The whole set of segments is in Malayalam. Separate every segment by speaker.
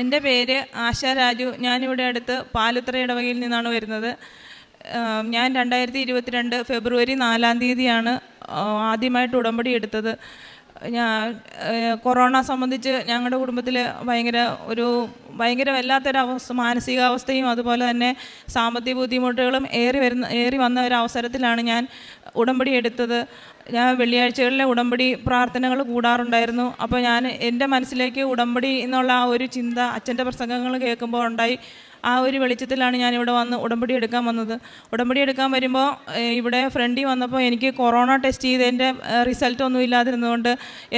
Speaker 1: എന്റെ പേര് ആശ രാജു. ഞാനിവിടെ അടുത്ത് പാലുത്ര ഇടവകയിൽ നിന്നാണ് വരുന്നത്. ഞാൻ രണ്ടായിരത്തി ഇരുപത്തിരണ്ട് ഫെബ്രുവരി നാലാം തീയതിയാണ് ആദ്യമായിട്ട് ഉടമ്പടി എടുത്തത്. ഞാൻ കൊറോണ സംബന്ധിച്ച് ഞങ്ങളുടെ കുടുംബത്തിൽ ഭയങ്കര ഒരു ഭയങ്കര വല്ലാത്തൊരവസ്ഥ മാനസികാവസ്ഥയും അതുപോലെ തന്നെ സാമ്പത്തിക ബുദ്ധിമുട്ടുകളും ഏറി വരുന്ന ഏറി വന്ന ഒരു അവസരത്തിലാണ് ഞാൻ ഉടമ്പടി എടുത്തത്. ഞാൻ വെള്ളിയാഴ്ചകളിലെ ഉടമ്പടി പ്രാർത്ഥനകൾ കൂടാറുണ്ടായിരുന്നു. അപ്പോൾ ഞാൻ എന്റെ മനസ്സിലേക്ക് ഉടമ്പടി എന്നുള്ള ആ ഒരു ചിന്ത അച്ഛന്റെ പ്രസംഗങ്ങൾ കേൾക്കുമ്പോൾ ഉണ്ടായി. ആ ഒരു വെളിച്ചത്തിലാണ് ഞാൻ വന്ന് ഉടമ്പടി എടുക്കാൻ വന്നത്. ഉടമ്പടി എടുക്കാൻ വരുമ്പോൾ ഇവിടെ ഫ്രണ്ടിൽ വന്നപ്പോൾ എനിക്ക് കൊറോണ ടെസ്റ്റ് ചെയ്തതിന്റെ റിസൾട്ട് ഒന്നും ഇല്ലാതിരുന്നതുകൊണ്ട്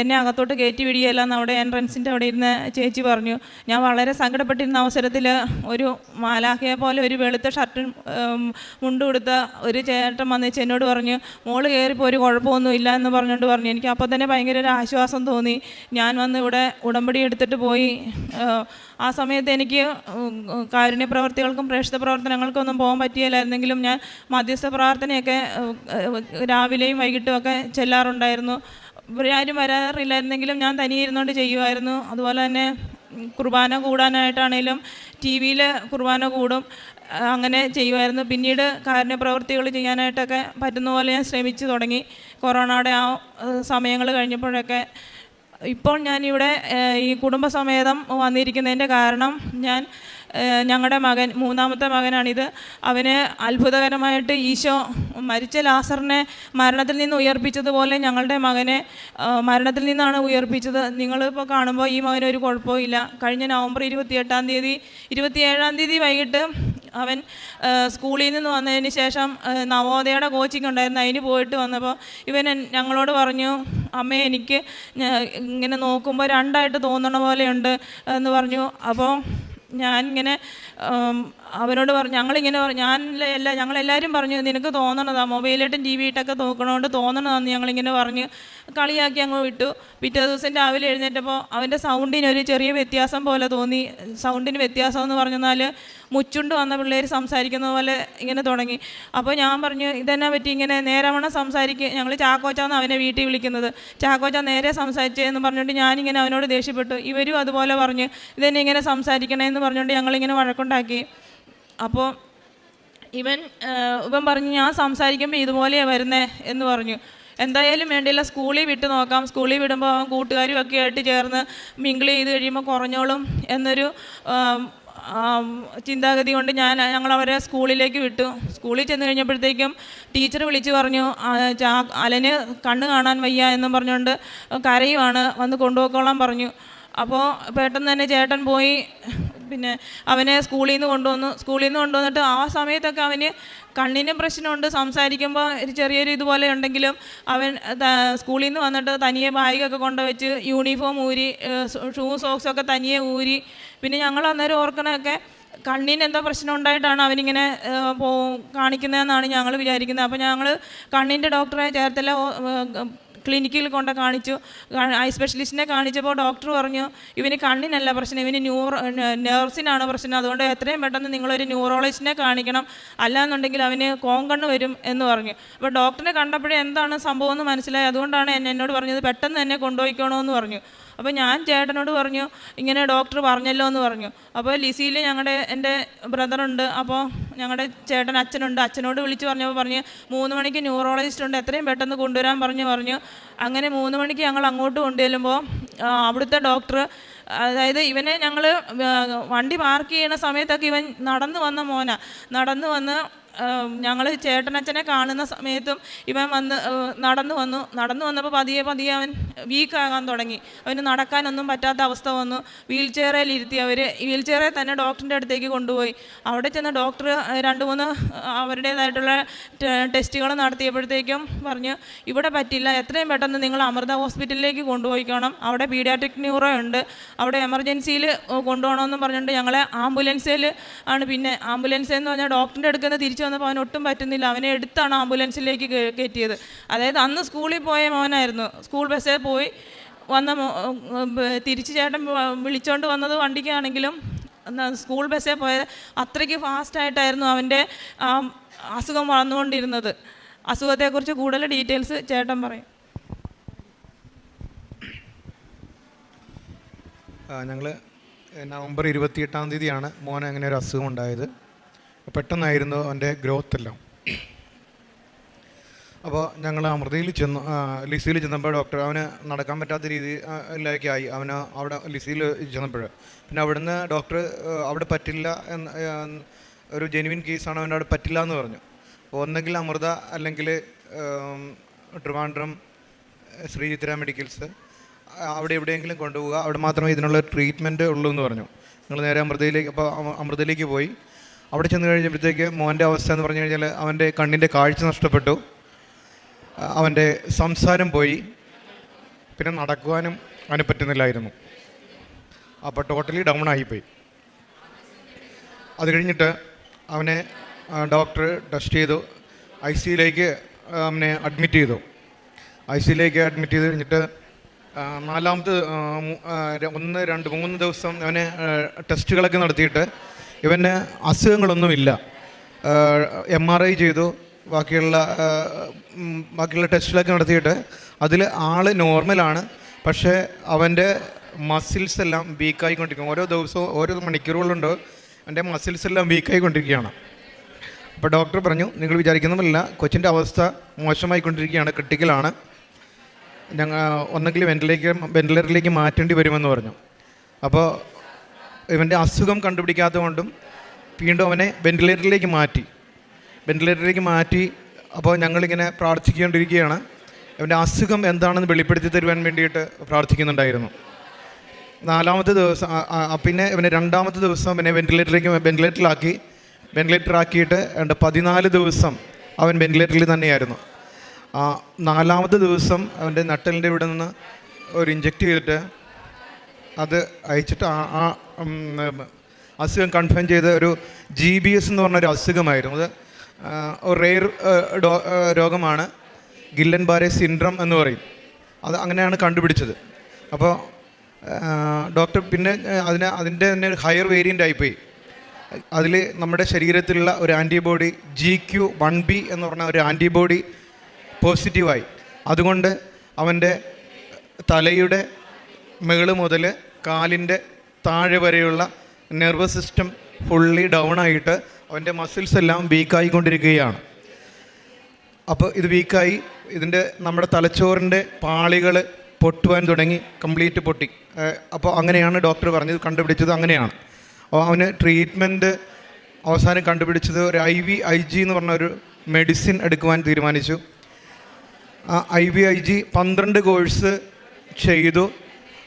Speaker 1: എന്നെ അകത്തോട്ട് കയറ്റി വിടിയല്ല എന്ന് അവിടെ എൻട്രൻസിന്റെ അവിടെ ഇരുന്ന് ചേച്ചി പറഞ്ഞു. ഞാൻ വളരെ സങ്കടപ്പെട്ടിരുന്ന അവസരത്തിൽ ഒരു മാലാഖയെ പോലെ ഒരു വെളുത്ത ഷർട്ടും മുണ്ടുകൊടുത്ത മുണ്ടും കൊടുത്ത ഒരു ചേട്ടൻ വന്നേച്ച് എന്നോട് പറഞ്ഞു മോൾ കയറിപ്പോൾ ഒരു കുഴപ്പമൊന്നും ഇല്ല എന്ന് പറഞ്ഞുകൊണ്ട് പറഞ്ഞു. എനിക്ക് അപ്പോൾ തന്നെ ഭയങ്കര ഒരു ആശ്വാസം തോന്നി. ഞാൻ വന്ന് ഇവിടെ ഉടമ്പടി എടുത്തിട്ട് പോയി ആ സമയത്ത് എനിക്ക് കാരുണ്യ പ്രവർത്തികൾക്കും പ്രേക്ഷിത പ്രവർത്തനങ്ങൾക്കും ഒന്നും പോകാൻ പറ്റിയില്ലായിരുന്നെങ്കിലും ഞാൻ മധ്യസ്ഥ പ്രാർത്ഥനയൊക്കെ രാവിലെയും വൈകിട്ടും ഒക്കെ ചെല്ലാറുണ്ടായിരുന്നു ആരും വരാറില്ലായിരുന്നെങ്കിലും ഞാൻ തനിയെ ഇരുന്നുകൊണ്ട് ചെയ്യുമായിരുന്നു. അതുപോലെ തന്നെ കുർബാന കൂടാനായിട്ടാണേലും ടി വിയിൽ കുർബാന കൂടും അങ്ങനെ ചെയ്യുമായിരുന്നു. പിന്നീട് കാരുണ്യ പ്രവൃത്തികൾ ചെയ്യാനായിട്ടൊക്കെ പറ്റുന്ന പോലെ ഞാൻ ശ്രമിച്ചു തുടങ്ങി. കൊറോണയുടെ ആ സമയങ്ങൾ കഴിഞ്ഞപ്പോഴൊക്കെ ഇപ്പോൾ ഞാനിവിടെ ഈ കുടുംബസമേതം വന്നിരിക്കുന്നതിന്റെ കാരണം ഞാൻ ഞങ്ങളുടെ മകൻ മൂന്നാമത്തെ മകനാണിത്. അവന് അത്ഭുതകരമായിട്ട് ഈശോ മരിച്ച ലാസറിനെ മരണത്തിൽ നിന്ന് ഉയർപ്പിച്ചതുപോലെ ഞങ്ങളുടെ മകനെ മരണത്തിൽ നിന്നാണ് ഉയർപ്പിച്ചത്. നിങ്ങളിപ്പോൾ കാണുമ്പോൾ ഈ മകന് ഒരു കുഴപ്പവും ഇല്ല. കഴിഞ്ഞ നവംബർ ഇരുപത്തിയെട്ടാം തീയതി ഇരുപത്തിയേഴാം തീയതി വൈകിട്ട് അവൻ സ്കൂളിൽ നിന്ന് വന്നതിന് ശേഷം നവോദയയുടെ കോച്ചിങ് ഉണ്ടായിരുന്നു. അതിന് പോയിട്ട് വന്നപ്പോൾ ഇവൻ ഞങ്ങളോട് പറഞ്ഞു അമ്മേ എനിക്ക് ഇങ്ങനെ നോക്കുമ്പോൾ രണ്ടായിട്ട് തോന്നണ പോലെയുണ്ട് എന്ന് പറഞ്ഞു. അപ്പോൾ ഞാനിങ്ങനെ അവരോട് പറഞ്ഞു ഞങ്ങളിങ്ങനെ പറഞ്ഞു എല്ലാ ഞങ്ങളെല്ലാവരും പറഞ്ഞു നിനക്ക് തോന്നണതാണ് മൊബൈലായിട്ടും ടി വി ഇട്ടൊക്കെ നോക്കണോണ്ട് തോന്നണതാന്ന് ഞങ്ങളിങ്ങനെ പറഞ്ഞ് കളിയാക്കി അങ്ങ് വിട്ടു. പിറ്റേ ദിവസം രാവിലെ എഴുന്നേറ്റപ്പോൾ അവന്റെ സൗണ്ടിന് ഒരു ചെറിയ വ്യത്യാസം പോലെ തോന്നി. സൗണ്ടിന് വ്യത്യാസം എന്ന് പറഞ്ഞാൽ മുച്ചുണ്ട് വന്ന പിള്ളേർ സംസാരിക്കുന്ന പോലെ ഇങ്ങനെ തുടങ്ങി. അപ്പോൾ ഞാൻ പറഞ്ഞു ഇതെന്നാ പറ്റി ഇങ്ങനെ നേരവണ്ണം സംസാരിക്കുക ഞങ്ങൾ ചാക്കോച്ചാന്ന് അവനെ വീട്ടിൽ വിളിക്കുന്നത്. ചാക്കോച്ച നേരെ സംസാരിച്ചതെന്ന് പറഞ്ഞുകൊണ്ട് ഞാനിങ്ങനെ അവനോട് ദേഷ്യപ്പെട്ടു. ഇവരും അതുപോലെ പറഞ്ഞു ഇതെന്നെ ഇങ്ങനെ സംസാരിക്കണേ എന്ന് പറഞ്ഞുകൊണ്ട് ഞങ്ങളിങ്ങനെ വഴക്കുണ്ടാക്കി. അപ്പോൾ ഇവൻ ഇവൻ പറഞ്ഞു ഞാൻ സംസാരിക്കുമ്പോൾ ഇതുപോലെയാണ് വരുന്നേ എന്ന് പറഞ്ഞു. എന്തായാലും വേണ്ടിയില്ല സ്കൂളിൽ വിട്ട് നോക്കാം. സ്കൂളിൽ വിടുമ്പോൾ അവൻ കൂട്ടുകാരും ഒക്കെ ആയിട്ട് ചേർന്ന് മിങ്കിൾ ചെയ്ത് കഴിയുമ്പോൾ കുറഞ്ഞോളും എന്നൊരു ചിന്താഗതി കൊണ്ട് ഞാൻ ഞങ്ങൾ അവരെ സ്കൂളിലേക്ക് വിട്ടു. സ്കൂളിൽ ചെന്ന് കഴിഞ്ഞപ്പോഴത്തേക്കും ടീച്ചർ വിളിച്ച് പറഞ്ഞു "ആ, ചാ അലന് കണ്ണ് കാണാൻ വയ്യ എന്നും പറഞ്ഞുകൊണ്ട് കരയുവാണ് വന്ന് കൊണ്ടുപോയിക്കോളാൻ പറഞ്ഞു. അപ്പോൾ പെട്ടെന്ന് തന്നെ ചേട്ടൻ പോയി പിന്നെ അവനെ സ്കൂളിൽ നിന്ന് കൊണ്ടുവന്നു സ്കൂളിൽ നിന്ന് കൊണ്ടുവന്നിട്ട് ആ സമയത്തൊക്കെ അവന് കണ്ണിന് പ്രശ്നമുണ്ട്. സംസാരിക്കുമ്പോൾ ഒരു ചെറിയൊരു ഇതുപോലെ ഉണ്ടെങ്കിലും അവൻ സ്കൂളിൽ നിന്ന് വന്നിട്ട് തനിയെ ബാഗൊക്കെ കൊണ്ടുവച്ച് യൂണിഫോം ഊരി ഷൂ സോക്സൊക്കെ തനിയെ ഊരി. പിന്നെ ഞങ്ങൾ അന്നേരം ഓർക്കണമൊക്കെ കണ്ണിന് എന്താ പ്രശ്നം ഉണ്ടായിട്ടാണ് അവനിങ്ങനെ പോ കാണിക്കുന്നതെന്നാണ് ഞങ്ങൾ വിചാരിക്കുന്നത്. അപ്പോൾ ഞങ്ങൾ കണ്ണിന്റെ ഡോക്ടറെ ചേർത്തല ക്ലിനിക്കിൽ കൊണ്ട് കാണിച്ചു. ഐ സ്പെഷ്യലിസ്റ്റിനെ കാണിച്ചപ്പോൾ ഡോക്ടർ പറഞ്ഞു ഇവന് കണ്ണിനല്ല പ്രശ്നം ഇവന് ന്യൂറോ നേഴ്സിനാണ് പ്രശ്നം. അതുകൊണ്ട് എത്രയും പെട്ടെന്ന് നിങ്ങളൊരു ന്യൂറോളജിസ്റ്റിനെ കാണിക്കണം. അല്ലാന്നുണ്ടെങ്കിൽ അവന് കോങ്കണ്ണ് വരും എന്ന് പറഞ്ഞു. അപ്പോൾ ഡോക്ടറിനെ കണ്ടപ്പോഴേ എന്താണ് സംഭവം എന്ന് മനസ്സിലായി. അതുകൊണ്ടാണ് എന്നെ എന്നോട് പറഞ്ഞത് പെട്ടെന്ന് തന്നെ കൊണ്ടുപോയിക്കണമെന്ന് പറഞ്ഞു. അപ്പോൾ ഞാൻ ചേട്ടനോട് പറഞ്ഞു ഇങ്ങനെ ഡോക്ടർ പറഞ്ഞല്ലോ എന്ന് പറഞ്ഞു. അപ്പോൾ ലിസിയിൽ ഞങ്ങളുടെ എന്റെ ബ്രദറുണ്ട് അപ്പോൾ ഞങ്ങളുടെ ചേട്ടൻ അച്ഛനുണ്ട്. അച്ഛനോട് വിളിച്ച് പറഞ്ഞപ്പോൾ പറഞ്ഞു മൂന്ന് മണിക്ക് ന്യൂറോളജിസ്റ്റ് ഉണ്ട്. എത്രയും പെട്ടെന്ന് കൊണ്ടുവരാൻ പറഞ്ഞു പറഞ്ഞു. അങ്ങനെ മൂന്ന് മണിക്ക് ഞങ്ങൾ അങ്ങോട്ട് കൊണ്ടുചെല്ലുമ്പോൾ ആ, അവിടുത്തെ ഡോക്ടർ അതായത് ഇവനെ ഞങ്ങൾ വണ്ടി പാർക്ക് ചെയ്യുന്ന സമയത്തൊക്കെ ഇവൻ നടന്നു വന്ന മോന. നടന്നു വന്ന് ഞങ്ങൾ ചേട്ടനച്ഛനെ കാണുന്ന സമയത്തും ഇവൻ വന്ന് നടന്നു വന്നു. നടന്നു വന്നപ്പോൾ പതിയെ പതിയെ അവൻ വീക്കാകാൻ തുടങ്ങി. അവന് നടക്കാനൊന്നും പറ്റാത്ത അവസ്ഥ വന്നു. വീൽ ചെയറിൽ ഇരുത്തി അവർ വീൽ ചെയറിൽ തന്നെ ഡോക്ടറിന്റെ അടുത്തേക്ക് കൊണ്ടുപോയി. അവിടെ ചെന്ന ഡോക്ടർ രണ്ട് മൂന്ന് അവരുടേതായിട്ടുള്ള ടെസ്റ്റുകൾ നടത്തിയപ്പോഴത്തേക്കും പറഞ്ഞു ഇവിടെ പറ്റില്ല. എത്രയും പെട്ടെന്ന് നിങ്ങൾ അമൃത ഹോസ്പിറ്റലിലേക്ക് കൊണ്ടുപോയിക്കണം അവിടെ പീഡിയാട്രിക് ന്യൂറോ ഉണ്ട്. അവിടെ എമർജൻസിയിൽ കൊണ്ടുപോകണമെന്ന് പറഞ്ഞുകൊണ്ട് ഞങ്ങളെ ആംബുലൻസിൽ ആണ്. പിന്നെ ആംബുലൻസ് എന്ന് പറഞ്ഞാൽ ഡോക്ടറിന്റെ അടുക്കുന്ന തിരിച്ചു വന്നപ്പോൾ അവൻ ഒട്ടും പറ്റുന്നില്ല. അവനെ എടുത്താണ് ആംബുലൻസിലേക്ക് കയറ്റിയത്. അതായത് അന്ന് സ്കൂളിൽ പോയ മോനായിരുന്നു. സ്കൂൾ ബസ്സിൽ പോയി വന്ന തിരിച്ചു ചേട്ടൻ വിളിച്ചോണ്ട് വന്നത് വണ്ടിക്കാണെങ്കിലും സ്കൂൾ ബസ്സിൽ പോയത് അത്രയ്ക്ക് ഫാസ്റ്റായിട്ടായിരുന്നു അവന്റെ അസുഖം വളർന്നുകൊണ്ടിരുന്നത്. അസുഖത്തെക്കുറിച്ച് കൂടുതൽ ഡീറ്റെയിൽസ് ചേട്ടൻ പറയും.
Speaker 2: ഞങ്ങൾ നവംബർ ഇരുപത്തിയെട്ടാം തീയതിയാണ് മോനെ അങ്ങനെ ഒരു അസുഖം ഉണ്ടായത്. പെട്ടെന്നായിരുന്നു അവന്റെ ഗ്രോത്ത് എല്ലാം. അപ്പോൾ ഞങ്ങൾ അമൃതയിൽ ചെന്നു ലിസിയിൽ ചെന്നപ്പോൾ ഡോക്ടർ അവന് നടക്കാൻ പറ്റാത്ത രീതിയിലേക്ക് ആയി. അവന് അവിടെ ലിസിയിൽ ചെന്നപ്പോൾ. പിന്നെ അവിടുന്ന് ഡോക്ടർ അവിടെ പറ്റില്ല എന്ന് ഒരു ജെനുവിൻ കേസാണ് അവൻ അവിടെ പറ്റില്ല എന്ന് പറഞ്ഞു. ഒന്നെങ്കിൽ അമൃത അല്ലെങ്കിൽ ട്രിവാൻഡ്രം ശ്രീചിത്ര മെഡിക്കൽസ് അവിടെ എവിടെയെങ്കിലും കൊണ്ടുപോവുക. അവിടെ മാത്രമേ ഇതിനുള്ള ട്രീറ്റ്മെന്റ് ഉള്ളൂ എന്ന് പറഞ്ഞു. ഞങ്ങൾ നേരെ അമൃതയിലേക്ക് അപ്പോൾ അമൃതയിലേക്ക് പോയി. അവിടെ ചെന്ന് കഴിഞ്ഞപ്പോഴത്തേക്ക് മോന്റെ അവസ്ഥ എന്ന് പറഞ്ഞു കഴിഞ്ഞാൽ അവന്റെ കണ്ണിന്റെ കാഴ്ച നഷ്ടപ്പെട്ടു. അവന്റെ സംസാരം പോയി. പിന്നെ നടക്കുവാനും അവന് പറ്റുന്നില്ലായിരുന്നു. അപ്പോൾ ടോട്ടലി ഡൗൺ ആയിപ്പോയി. അത് കഴിഞ്ഞിട്ട് അവനെ ഡോക്ടർ ടെസ്റ്റ് ചെയ്തു. ഐ സിയിലേക്ക് അവനെ അഡ്മിറ്റ് ചെയ്തു. ഐ സിയിലേക്ക് അഡ്മിറ്റ് ചെയ്ത് കഴിഞ്ഞിട്ട് നാലാമത് നാലാമത്തെ ഒന്ന് രണ്ട് മൂന്ന് ദിവസം അവനെ ടെസ്റ്റുകളൊക്കെ നടത്തിയിട്ട് ഇവന് അസുഖങ്ങളൊന്നുമില്ല. എം ആർ ഐ ചെയ്തു. ബാക്കിയുള്ള ബാക്കിയുള്ള ടെസ്റ്റിലൊക്കെ നടത്തിയിട്ട് അതിൽ ആൾ നോർമലാണ് പക്ഷേ അവന്റെ മസിൽസ് എല്ലാം വീക്കായിക്കൊണ്ടിരിക്കും ഓരോ ദിവസവും ഓരോ മണിക്കൂറുകളുണ്ട് എന്റെ മസിൽസ് എല്ലാം വീക്കായിക്കൊണ്ടിരിക്കുകയാണ് അപ്പോൾ ഡോക്ടർ പറഞ്ഞു നിങ്ങൾ വിചാരിക്കുന്നതല്ല കൊച്ചിന്റെ അവസ്ഥ മോശമായിക്കൊണ്ടിരിക്കുകയാണ് ക്രിട്ടിക്കലാണ് ഞങ്ങൾ ഒന്നെങ്കിൽ വെന്റിലേക്ക് വെന്റിലേറ്ററിലേക്ക് മാറ്റേണ്ടി വരുമെന്ന് പറഞ്ഞു. അപ്പോൾ ഇവന്റെ അസുഖം കണ്ടുപിടിക്കാത്തത് കൊണ്ടും വീണ്ടും അവനെ വെന്റിലേറ്ററിലേക്ക് മാറ്റി. വെന്റിലേറ്ററിലേക്ക് മാറ്റി അപ്പോൾ ഞങ്ങളിങ്ങനെ പ്രാർത്ഥിച്ചുകൊണ്ടിരിക്കുകയാണ്. അവന്റെ അസുഖം എന്താണെന്ന് വെളിപ്പെടുത്തി തരുവാൻ വേണ്ടിയിട്ട് പ്രാർത്ഥിക്കുന്നുണ്ടായിരുന്നു. നാലാമത്തെ ദിവസം പിന്നെ ഇവനെ രണ്ടാമത്തെ ദിവസം അവനെ വെന്റിലേറ്ററിലേക്ക് വെന്റിലേറ്ററിലാക്കി വെന്റിലേറ്ററാക്കിയിട്ട് രണ്ട് പതിനാല് ദിവസം അവൻ വെന്റിലേറ്ററിൽ തന്നെയായിരുന്നു. ആ നാലാമത്തെ ദിവസം അവന്റെ നട്ടലിന്റെ ഇവിടെ നിന്ന് ഒരു ഇഞ്ചെക്റ്റ് ചെയ്തിട്ട് അത് അയച്ചിട്ട് ആ അസുഖം കൺഫേം ചെയ്ത ഒരു ജി ബി എസ് എന്ന് പറഞ്ഞൊരു അസുഖമായിരുന്നു. അത് റെയർ രോഗമാണ്. ഗില്ലൻ ബാരെ സിൻഡ്രം എന്ന് പറയും. അത് അങ്ങനെയാണ് കണ്ടുപിടിച്ചത്. അപ്പോൾ ഡോക്ടർ പിന്നെ അതിന് അതിന്റെ തന്നെ ഒരു ഹയർ വേരിയന്റ് ആയിപ്പോയി. അതിൽ നമ്മുടെ ശരീരത്തിലുള്ള ഒരു antibody G Q one B എന്ന് പറഞ്ഞ ഒരു ആന്റിബോഡി പോസിറ്റീവായി അതുകൊണ്ട് അവന്റെ തലയുടെ മുകൾ മുതൽ കാലിന്റെ താഴെ വരെയുള്ള നെർവസ് സിസ്റ്റം ഫുള്ളി ഡൗൺ ആയിട്ട് അവന്റെ മസിൽസ് എല്ലാം വീക്കായിക്കൊണ്ടിരിക്കുകയാണ് അപ്പോൾ ഇത് വീക്കായി ഇതിന്റെ നമ്മുടെ തലച്ചോറിന്റെ പാളികൾ പൊട്ടുവാൻ തുടങ്ങി കംപ്ലീറ്റ് പൊട്ടി. അപ്പോൾ അങ്ങനെയാണ് ഡോക്ടർ പറഞ്ഞത് കണ്ടുപിടിച്ചത് അങ്ങനെയാണ്. അപ്പോൾ അവന് ട്രീറ്റ്മെന്റ് അവസാനം കണ്ടുപിടിച്ചത് ഒരു ഐ വി ഐ ജി എന്ന് പറഞ്ഞ ഒരു മെഡിസിൻ എടുക്കുവാൻ തീരുമാനിച്ചു. ആ ഐ വി ഐ ജി പന്ത്രണ്ട് കോഴ്സ് ചെയ്തു.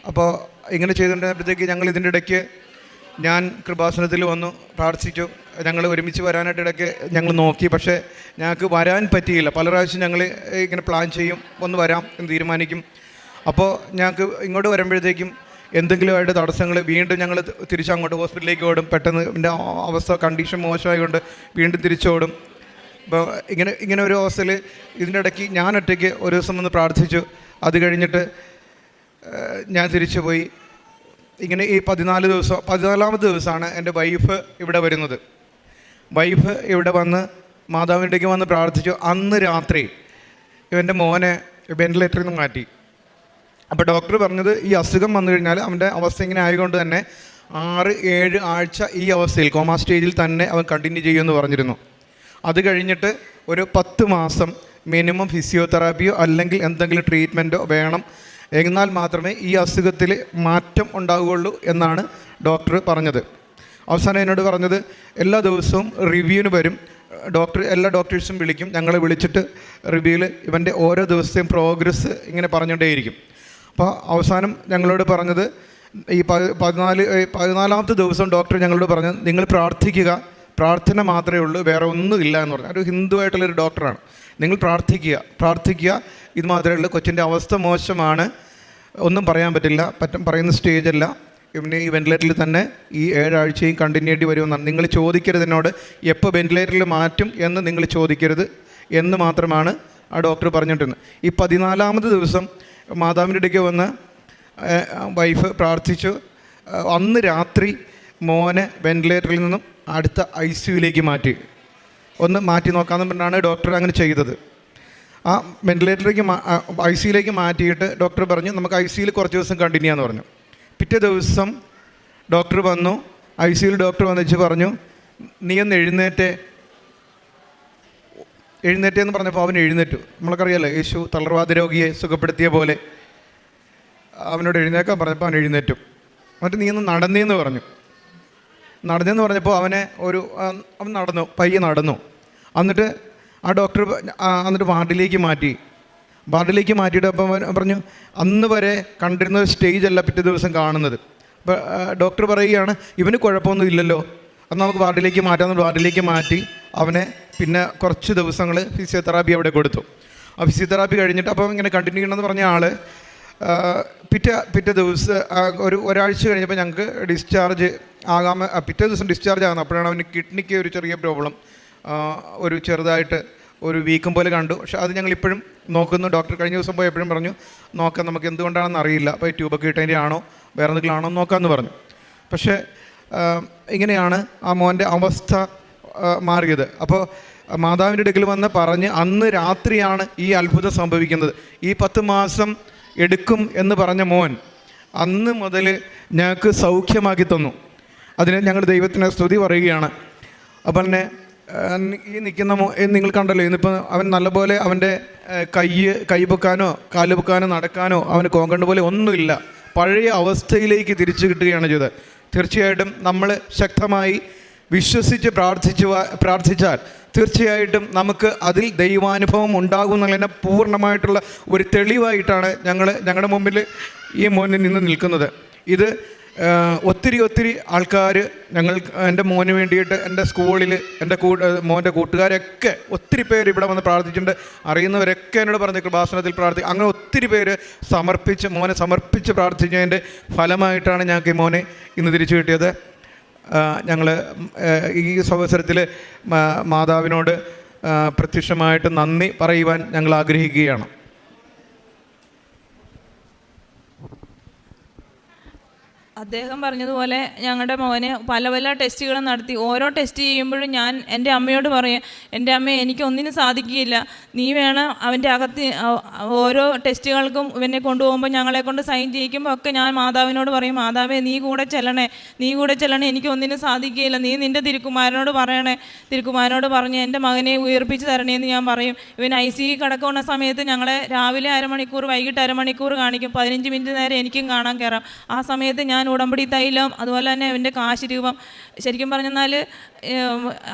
Speaker 2: അപ്പോൾ ഇങ്ങനെ ചെയ്തുകൊണ്ടിരുന്നപ്പോഴത്തേക്ക് ഞങ്ങൾ ഇതിന്റെ ഇടയ്ക്ക് ഞാൻ കൃപാസനത്തിൽ വന്നു പ്രാർത്ഥിച്ചു. ഞങ്ങൾ ഒരുമിച്ച് വരാനായിട്ട് ഇടയ്ക്ക് ഞങ്ങൾ നോക്കി. പക്ഷേ ഞങ്ങൾക്ക് വരാൻ പറ്റിയില്ല. പല പ്രാവശ്യം ഞങ്ങൾ ഇങ്ങനെ പ്ലാൻ ചെയ്യും ഒന്ന് വരാം എന്ന് തീരുമാനിക്കും. അപ്പോൾ ഞങ്ങൾക്ക് ഇങ്ങോട്ട് വരുമ്പോഴത്തേക്കും എന്തെങ്കിലുമായിട്ട് തടസ്സങ്ങൾ വീണ്ടും ഞങ്ങൾ തിരിച്ചങ്ങോട്ട് ഹോസ്പിറ്റലിലേക്ക് ഓടും. പെട്ടെന്ന് എന്റെ അവസ്ഥ കണ്ടീഷൻ മോശമായതുകൊണ്ട് വീണ്ടും തിരിച്ചോടും അപ്പോൾ ഇങ്ങനെ ഇങ്ങനെ ഒരു അവസ്ഥയിൽ ഇതിന്റെ ഇടയ്ക്ക് ഞാൻ ഒറ്റയ്ക്ക് ഒരു ദിവസം വന്ന് പ്രാർത്ഥിച്ചു. അത് കഴിഞ്ഞിട്ട് ഞാൻ തിരിച്ചു പോയി ഇങ്ങനെ ഈ പതിനാല് ദിവസം പതിനാലാമത്തെ ദിവസമാണ് എന്റെ വൈഫ് ഇവിടെ വരുന്നത്. വൈഫ് ഇവിടെ വന്ന് മാതാവിന്റെക്ക് വന്ന് പ്രാർത്ഥിച്ചു. അന്ന് രാത്രി ഇവന്റെ മോനെ വെന്റിലേറ്ററിൽ നിന്ന് മാറ്റി. അപ്പോൾ ഡോക്ടർ പറഞ്ഞത് ഈ അസുഖം വന്നു കഴിഞ്ഞാൽ അവന്റെ അവസ്ഥ ഇങ്ങനെ ആയതുകൊണ്ട് തന്നെ ആറ് ഏഴ് ആഴ്ച ഈ അവസ്ഥയിൽ കോമാ സ്റ്റേജിൽ തന്നെ അവൻ കണ്ടിന്യൂ ചെയ്യുമെന്ന് പറഞ്ഞിരുന്നു. അത് കഴിഞ്ഞിട്ട് ഒരു പത്ത് മാസം മിനിമം ഫിസിയോതെറാപ്പിയോ അല്ലെങ്കിൽ എന്തെങ്കിലും ട്രീറ്റ്മെന്റോ വേണം എന്നാൽ മാത്രമേ ഈ അസുഖത്തിൽ മാറ്റം ഉണ്ടാവുകയുള്ളൂ എന്നാണ് ഡോക്ടർ പറഞ്ഞത്. അവസാനം എന്നോട് പറഞ്ഞത് എല്ലാ ദിവസവും റിവ്യൂവിന് വരും. ഡോക്ടർ എല്ലാ ഡോക്ടേഴ്സും വിളിക്കും. ഞങ്ങളെ വിളിച്ചിട്ട് റിവ്യൂവിൽ ഇവന്റെ ഓരോ ദിവസത്തെയും പ്രോഗ്രസ് ഇങ്ങനെ പറഞ്ഞുകൊണ്ടേയിരിക്കും. അപ്പോൾ അവസാനം ഞങ്ങളോട് പറഞ്ഞത് ഈ പതിനാല് പതിനാലാമത്തെ ദിവസം ഡോക്ടർ ഞങ്ങളോട് പറഞ്ഞത് നിങ്ങൾ പ്രാർത്ഥിക്കുക. പ്രാർത്ഥന മാത്രമേ ഉള്ളൂ. വേറെ ഒന്നും ഇല്ല എന്ന് പറഞ്ഞു. ഒരു ഹിന്ദു ആയിട്ടുള്ളൊരു ഡോക്ടറാണ്. നിങ്ങൾ പ്രാർത്ഥിക്കുക. പ്രാർത്ഥിക്കുക. ഇത് മാത്രമേ ഉള്ളൂ കൊച്ചിന്റെ അവസ്ഥ മോശമാണ്. ഒന്നും പറയാൻ പറ്റില്ല. പറ്റും പറയുന്ന സ്റ്റേജല്ല ഇവനെ ഈ വെന്റിലേറ്ററിൽ തന്നെ ഈ ഏഴാഴ്ചയും കണ്ടിന്യൂ ചെയ്യേണ്ടി വരുമെന്നാണ്. നിങ്ങൾ ചോദിക്കരുത് എന്നോട്. എപ്പോൾ വെന്റിലേറ്ററിൽ മാറ്റും എന്ന് നിങ്ങൾ ചോദിക്കരുത് എന്ന് മാത്രമാണ് ആ ഡോക്ടർ പറഞ്ഞിട്ടുണ്ട് ഈ പതിനാലാമത് ദിവസം മാതാവിന്റെ ഇടയ്ക്ക് വന്ന് വൈഫ് പ്രാർത്ഥിച്ചു. അന്ന് രാത്രി മോനെ വെന്റിലേറ്ററിൽ നിന്നും അടുത്ത ഐ സിയുലേക്ക് മാറ്റി. ഒന്ന് മാറ്റി നോക്കാമെന്ന് പറഞ്ഞാണ് ഡോക്ടർ അങ്ങനെ ചെയ്തത്. ആ വെന്റിലേറ്ററിലേക്ക് ഐ സിയിലേക്ക് മാറ്റിയിട്ട് ഡോക്ടർ പറഞ്ഞു നമുക്ക് ഐ സിയിൽ കുറച്ച് ദിവസം കണ്ടിന്യൂ ചെയ്യാന്ന് പറഞ്ഞു. പിറ്റേ ദിവസം ഡോക്ടർ വന്നു ഐ സിയിൽ ഡോക്ടർ വന്നിച്ച് പറഞ്ഞു നീ ഒന്ന് എഴുന്നേറ്റേ എഴുന്നേറ്റേ എന്ന് പറഞ്ഞപ്പോൾ അവൻ എഴുന്നേറ്റു. നമ്മൾക്കറിയാലോ യേശു തളർവാദ രോഗിയെ സുഖപ്പെടുത്തിയ പോലെ അവനോട് എഴുന്നേക്കാൻ പറഞ്ഞപ്പോൾ അവൻ എഴുന്നേറ്റു. എന്നിട്ട് നീ ഒന്ന് നടന്നേന്ന് പറഞ്ഞു. നടന്നെന്ന് പറഞ്ഞപ്പോൾ അവനെ ഒരു അവൻ നടന്നു പയ്യെ നടന്നു. എന്നിട്ട് ആ ഡോക്ടർ എന്നിട്ട് വാർഡിലേക്ക് മാറ്റി. വാർഡിലേക്ക് മാറ്റിയിട്ട് അപ്പം പറഞ്ഞു അന്ന് വരെ കണ്ടിരുന്ന സ്റ്റേജ് അല്ല പിറ്റേ ദിവസം കാണുന്നത്. അപ്പോൾ ഡോക്ടർ പറയുകയാണ് ഇവന് കുഴപ്പമൊന്നും ഇല്ലല്ലോ. അന്ന് നമുക്ക് വാർഡിലേക്ക് മാറ്റാമെന്ന് വാർഡിലേക്ക് മാറ്റി അവനെ പിന്നെ കുറച്ച് ദിവസങ്ങൾ ഫിസിയോതെറാപ്പി അവിടെ കൊടുത്തു. ആ ഫിസിയോതെറാപ്പി കഴിഞ്ഞിട്ട് അപ്പം ഇങ്ങനെ കണ്ടിന്യൂ ചെയ്യണമെന്ന് പറഞ്ഞ ആൾ പിറ്റേ പിറ്റേ ദിവസം ഒരു ഒരാഴ്ച കഴിഞ്ഞപ്പോൾ ഞങ്ങൾക്ക് ഡിസ്ചാർജ് ആകാമ പിറ്റേ ദിവസം ഡിസ്ചാർജ് ആകുന്നത്. അപ്പോഴാണ് അവന് കിഡ്നിക്ക് ഒരു ചെറിയ പ്രോബ്ലം ഒരു ചെറുതായിട്ട് ഒരു വീക്കും പോലെ കണ്ടു. പക്ഷെ അത് ഞങ്ങൾ ഇപ്പോഴും നോക്കുന്നു. ഡോക്ടർ കഴിഞ്ഞ ദിവസം പോയി എപ്പോഴും പറഞ്ഞു നോക്കാം നമുക്ക് എന്തുകൊണ്ടാണെന്ന് അറിയില്ല. അപ്പോൾ ട്യൂബൊക്കെ ഇട്ടതിന്റെ ആണോ? വേറെ എന്തെങ്കിലും ആണോ നോക്കാമെന്ന് പറഞ്ഞു. പക്ഷേ ഇങ്ങനെയാണ് ആ മോന്റെ അവസ്ഥ മാറിയത്. അപ്പോൾ മാതാവിന്റെ അടുക്കൽ വന്ന് പറഞ്ഞ് അന്ന് രാത്രിയാണ് ഈ അത്ഭുതം സംഭവിക്കുന്നത്. ഈ പത്ത് മാസം എടുക്കും എന്ന് പറഞ്ഞ മോൻ അന്ന് മുതൽ ഞങ്ങൾക്ക് സൗഖ്യമാക്കി തന്നു. അതിന് ഞങ്ങൾ ദൈവത്തിന് സ്തുതി പറയുകയാണ്. അപ്പം തന്നെ ഈ നിൽക്കുന്ന നിങ്ങൾ കണ്ടല്ലോ ഇന്നിപ്പോൾ അവൻ നല്ലപോലെ അവന്റെ കൈ കൈ പൊക്കാനോ കാൽ പൊക്കാനോ നടക്കാനോ അവന് കോങ്കണ്ട പോലെ ഒന്നുമില്ല. പഴയ അവസ്ഥയിലേക്ക് തിരിച്ചു കിട്ടുകയാണ് ചെയ്തത്. തീർച്ചയായിട്ടും നമ്മൾ ശക്തമായി വിശ്വസിച്ച് പ്രാർത്ഥിച്ചു പ്രാർത്ഥിച്ചാൽ തീർച്ചയായിട്ടും നമുക്ക് അതിൽ ദൈവാനുഭവം ഉണ്ടാകും എന്നുള്ളതിന്റെ പൂർണമായിട്ടുള്ള ഒരു തെളിവായിട്ടാണ് ഞങ്ങൾ ഞങ്ങളുടെ മുമ്പിൽ ഈ മോനിൽ നിന്ന് നിൽക്കുന്നത്. ഇത് ഒത്തിരി ഒത്തിരി ആൾക്കാർ ഞങ്ങൾ എന്റെ മോന് വേണ്ടിയിട്ട് എന്റെ സ്കൂളിൽ എന്റെ കൂ മോന്റെ കൂട്ടുകാരൊക്കെ ഒത്തിരി പേര് ഇവിടെ വന്ന് പ്രാർത്ഥിച്ചിട്ടുണ്ട്. അറിയുന്നവരൊക്കെ എന്നോട് പറഞ്ഞു കൃപാസനത്തിൽ പ്രാർത്ഥി അങ്ങനെ ഒത്തിരി പേര് സമർപ്പിച്ച് മോനെ സമർപ്പിച്ച് പ്രാർത്ഥിച്ചതിന്റെ ഫലമായിട്ടാണ് ഞങ്ങൾക്ക് ഈ മോനെ ഇന്ന് തിരിച്ചു കിട്ടിയത്. ഞങ്ങൾ ഈ അവസരത്തിൽ മാതാവിനോട് പ്രത്യക്ഷമായിട്ട് നന്ദി പറയുവാൻ ഞങ്ങൾ ആഗ്രഹിക്കുകയാണ്.
Speaker 1: അദ്ദേഹം പറഞ്ഞതുപോലെ ഞങ്ങളുടെ മോന് പല പല ടെസ്റ്റുകളും നടത്തി. ഓരോ ടെസ്റ്റ് ചെയ്യുമ്പോഴും ഞാൻ എന്റെ അമ്മയോട് പറയും എന്റെ അമ്മ എനിക്ക് ഒന്നിനും സാധിക്കുകയില്ല. നീ വേണം അവന്റെ അകത്ത് ഓരോ ടെസ്റ്റുകൾക്കും ഇവനെ കൊണ്ടുപോകുമ്പോൾ ഞങ്ങളെ കൊണ്ട് സൈൻ ചെയ്യിക്കുമ്പോൾ ഒക്കെ ഞാൻ മാതാവിനോട് പറയും മാതാവേ നീ കൂടെ ചെല്ലണേ. നീ കൂടെ ചെല്ലണേ. എനിക്ക് ഒന്നിനും സാധിക്കുകയില്ല. നീ നിന്റെ തിരുക്കുമാരനോട് പറയണേ. തിരുക്കുമാരനോട് പറഞ്ഞ് എന്റെ മകനെ ഉയർപ്പിച്ച് തരണേ എന്ന് ഞാൻ പറയും. ഇവൻ ഐ സി കിടക്കുന്ന സമയത്ത് ഞങ്ങളെ രാവിലെ അരമണിക്കൂർ വൈകിട്ട് അരമണിക്കൂർ കാണിക്കും. പതിനഞ്ച് മിനിറ്റ് നേരം എനിക്കും കാണാൻ കയറാം. ആ സമയത്ത് ഞാൻ ഉടമ്പടി തൈലം അതുപോലെ തന്നെ എന്റെ കാശ് രൂപം. ശരിക്കും പറഞ്ഞെന്നാൽ